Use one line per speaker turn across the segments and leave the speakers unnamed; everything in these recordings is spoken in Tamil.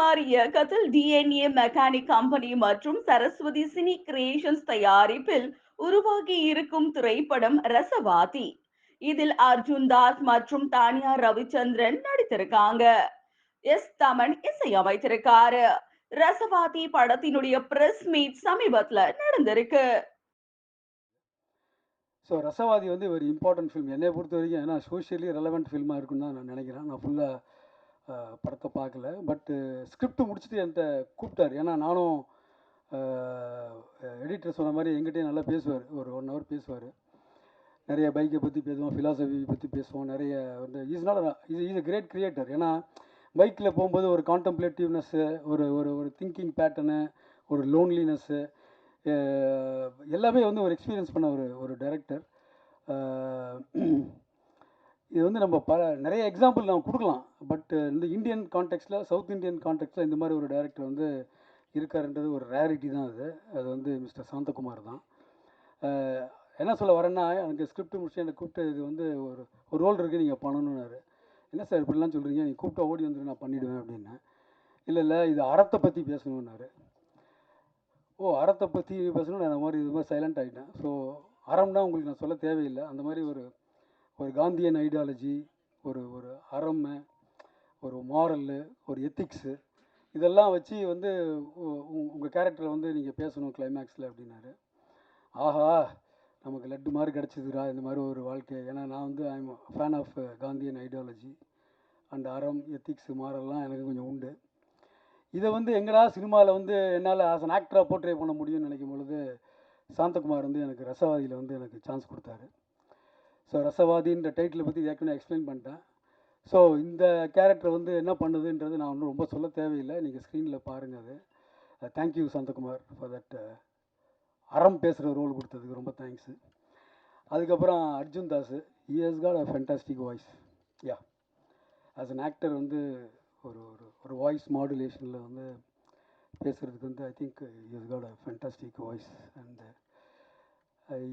சந்தகுமார் இயக்கத்தில் டிஎன்ஏ மெக்கானிக் கம்பெனி மற்றும் சரஸ்வதி சினி கிரியேஷன்ஸ் தயாரிப்பில் உருவாகி இருக்கும் திரைப்படம் ரசவாதி. இதில் அர்ஜுன் தாஸ் மற்றும் தானியா ரவிச்சந்திரன் நடித்திருக்காங்க. எஸ் தமன் இசையமைத்திருக்காரு ரசவாதி படத்தினுடைய பிரஸ் மீட் சமீபத்துல நடந்திருக்கு.
ஸோ ரசவாதி வந்து ஒரு இம்பார்ட்டன்ட் ஃபிலிம் என்னை பொறுத்த வரைக்கும் ஏன்னா சோஷியலி ரெலவெண்ட் ஃபில்மாக இருக்குன்னு தான் நான் நினைக்கிறேன். நான் ஃபுல்லாக படத்தை பார்க்கல பட்டு ஸ்கிரிப்ட் முடிச்சுட்டு என்கிட்ட கூப்பிட்டார் ஏன்னா நானும் எடிட்டர் சொன்ன மாதிரி எங்கிட்டே நல்லா பேசுவார். ஒரு ஒன் ஹவர் பேசுவார். நிறைய பைக்கை பற்றி பேசுவோம் ஃபிலாசபி பற்றி பேசுவோம். நிறைய வந்து இஸ் நாட் இது இஸ் கிரேட் கிரியேட்டர் ஏன்னா பைக்கில் போகும்போது ஒரு கான்டம்ப்ளேட்டிவ்னஸ்ஸு ஒரு ஒரு ஒரு திங்கிங் பேட்டர்னு ஒரு லோன்லினஸ்ஸு எல்லாமே வந்து ஒரு எக்ஸ்பீரியன்ஸ் பண்ண ஒரு ஒரு டைரக்டர் இது வந்து நம்ம பல நிறைய எக்ஸாம்பிள் நம்ம கொடுக்கலாம். பட் இந்த இந்தியன் கான்டெக்ட்டில் சவுத் இந்தியன் கான்டெக்ட்டில் இந்த மாதிரி ஒரு டைரக்டர் வந்து இருக்காருன்றது ஒரு ரேரிட்டி தான் அது. அது வந்து மிஸ்டர் சாந்தகுமார் தான். என்ன சொல்ல வரேன்னா எனக்கு ஸ்கிரிப்ட் முடிச்சு எனக்கு கூப்பிட்டு இது வந்து ஒரு ஒரு ரோல் இருக்குது நீங்கள் பண்ணணுன்னாரு என்ன சார் இப்படிலாம் சொல்கிறீங்க நீ கூப்பிட்டா ஓடி வந்துரு நான் பண்ணிவிடுவேன் அப்படின்னு. இல்லை இல்லை இது அறத்தை பற்றி பேசணுன்னாரு ஓ அறத்தை பற்றி பேசணும் நான் அந்த மாதிரி இது மாதிரி சைலண்ட் ஆகிட்டேன் ஸோ அறம்னா உங்களுக்கு நான் சொல்ல தேவையில்லை. அந்த மாதிரி ஒரு ஒரு காந்தியன் ஐடியாலஜி ஒரு ஒரு அறம் ஒரு மாரல்லு ஒரு எத்திக்ஸு இதெல்லாம் வச்சு வந்து உங்கள் கேரக்டரை வந்து நீங்கள் பேசணும் கிளைமேக்ஸில் அப்படின்னாரு. ஆஹா நமக்கு லட்டு மாதிரி கிடச்சிதுரா இந்த மாதிரி ஒரு வாழ்க்கை. ஏன்னா நான் வந்து I'm fan of Gandhian ideology and அறம் எத்திக்ஸ் மாரல்லாம் எனக்கு கொஞ்சம் உண்டு. இதை வந்து எங்கடா சினிமாவில் வந்து என்னால் ஆஸ் அன் ஆக்டராக போர்ட்ரே பண்ண முடியும்னு நினைக்கும் பொழுது சாந்தகுமார் வந்து எனக்கு ரசவாதியில் வந்து எனக்கு சான்ஸ் கொடுத்தாரு. ஸோ ரசவாதின்ற டைட்டிலை பற்றி ஏற்கனவே எக்ஸ்பிளைன் பண்ணிட்டேன். ஸோ இந்த கேரக்டர் வந்து என்ன பண்ணுதுன்றது நான் ஒன்றும் ரொம்ப சொல்ல தேவையில்லை. நீங்கள் ஸ்க்ரீனில் பாருங்கள் அது. தேங்க்யூ சந்தகுமார் ஃபார் தட் அறம் பேசுகிற ரோல் கொடுத்ததுக்கு ரொம்ப தேங்க்ஸு அதுக்கப்புறம் Arjun Das has got a fantastic voice yeah as an actor வந்து ஒரு ஒரு ஒரு வாய்ஸ் மாடுலேஷனில் வந்து பேசுகிறதுக்கு வந்து I think has got a fantastic voice and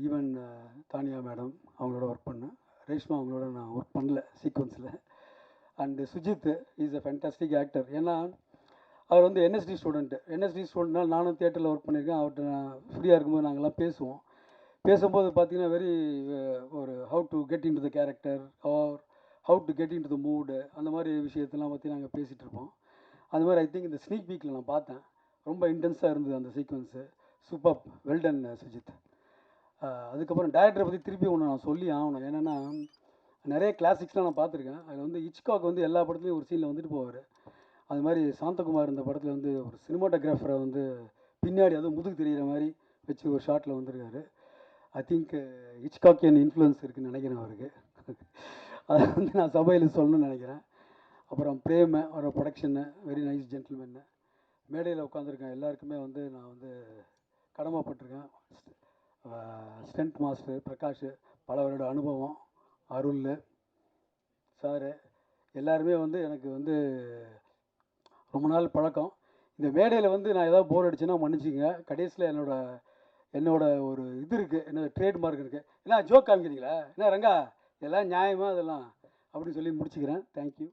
even Tanya madam அவங்களோட ஒர்க் பண்ணேன். ரேஷ்மா அவங்களோட நான் ஒர்க் பண்ணல சீக்வன்ஸில் and Sujith is a fantastic actor ஏன்னா அவர் வந்து என்எஸ்டி ஸ்டூடெண்ட்டு என்எஸ்டி ஸ்டூடெண்ட்னால் நானும் தியேட்டரில் ஒர்க் பண்ணியிருக்கேன். அவர்கிட்ட நான் ஃப்ரீயாக இருக்கும்போது நாங்கள்லாம் பேசுவோம். பேசும்போது பார்த்தீங்கன்னா வெரி ஒரு how to get in to the character or how to get in to the mood அந்த மாதிரி விஷயத்தெல்லாம் பற்றி நாங்கள் பேசிகிட்டு இருப்போம். அந்த மாதிரி ஐ திங்க் இந்த ஸ்னீக் வீக்கில் நான் பார்த்தேன். ரொம்ப இன்டென்ஸாக இருந்தது அந்த சீக்வன்ஸு சூப்பர் வெல்டன் சுஜித் அதுக்கப்புறம் டேரக்டரை பற்றி திருப்பி ஒன்று நான் சொல்லி ஆகணும். என்னென்னா நிறைய கிளாசிக்ஸ்லாம் நான் பார்த்துருக்கேன். அதில் வந்து இச்காக் வந்து எல்லா படத்துலையும் ஒரு சீனில் வந்துட்டு போவார். அது மாதிரி சாந்தகுமார் இந்த படத்தில் வந்து ஒரு சினிமாட்டோகிராஃபரை வந்து பின்னாடி அதுவும் முதுகு தெரிகிற மாதிரி வச்சு ஒரு ஷாட்டில் வந்திருக்காரு. ஐ திங்க் இச்காக்கியன் இன்ஃப்ளூயன்ஸ் இருக்குன்னு நினைக்கிறேன் அவருக்கு. அதை வந்து நான் சபையில் சொல்லணும்னு நினைக்கிறேன். அப்புறம் பிரேம அவரோட ப்ரொடக்ஷனு வெரி நைஸ் ஜென்டில்மேனு மேடையில் உட்காந்துருக்கேன் எல்லாருக்குமே வந்து நான் வந்து கடமைப்பட்டிருக்கேன். ஸ்டென்ட் மாஸ்டர் பிரகாஷ் பலவரோட அனுபவம் அருள் சாரு எல்லாருமே வந்து எனக்கு வந்து ரொம்ப நாள் பழக்கம். இந்த மேடையில் வந்து நான் ஏதாவது போர் அடிச்சேன்னா மன்னிச்சிங்க கடைசியில் என்னோட என்னோட ஒரு இது இருக்குது என்னோட ட்ரேட்மார்க் இருக்குது என்ன ஜோக் காமிக்கிறீங்களா? என்ன ரங்கா இதெல்லாம் நியாயமாக இதெல்லாம் அப்படின்னு சொல்லி முடிச்சுக்கிறேன். தேங்க்யூ